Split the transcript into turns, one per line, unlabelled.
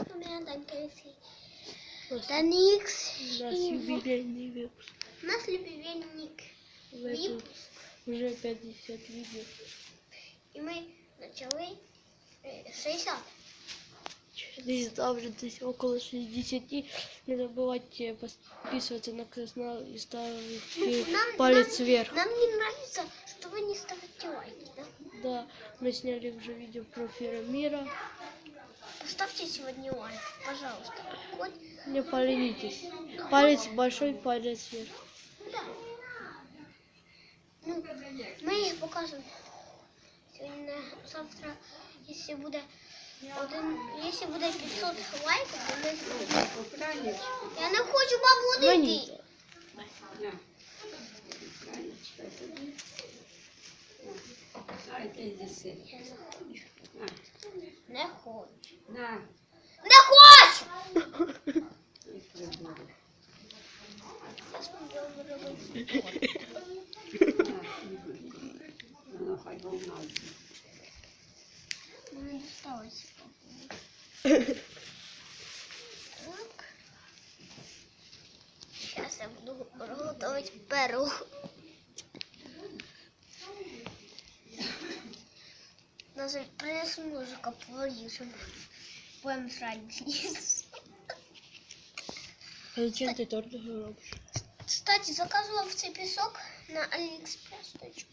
Меня такой Таникс.
У нас юбилейный выпуск.
У нас.
Выпуск.
Выпуск.
Уже 50 видео.
И мы начали э, 60.
Здесь там же здесь около 60. Не забывайте подписываться на канал и ставить
Нам-
палец
нам-
вверх.
Нам не нравится, что вы не ставите лайки, да?
Да, мы сняли уже видео про Феромира.
Поставьте сегодня лайк, пожалуйста. Хоть
Не поленитесь. Палец большой, палец вверх.
Да. Ну, ми їх покажемо. Сьогодні, завтра, якщо буде один, якщо буде 500 лайків, то ми зробимо. Я не хочу бабу
Мені.
йти. Не хочу. Не хочу. На. Не хочу!
Ну, хай
Так. Сейчас я буду готувати перу. Даже принесу ножика поріжемо. Будемо жрати вниз.
Зачем ти торт робиш?
Кстати, заказував цей пісок на Аліекспрес. точно.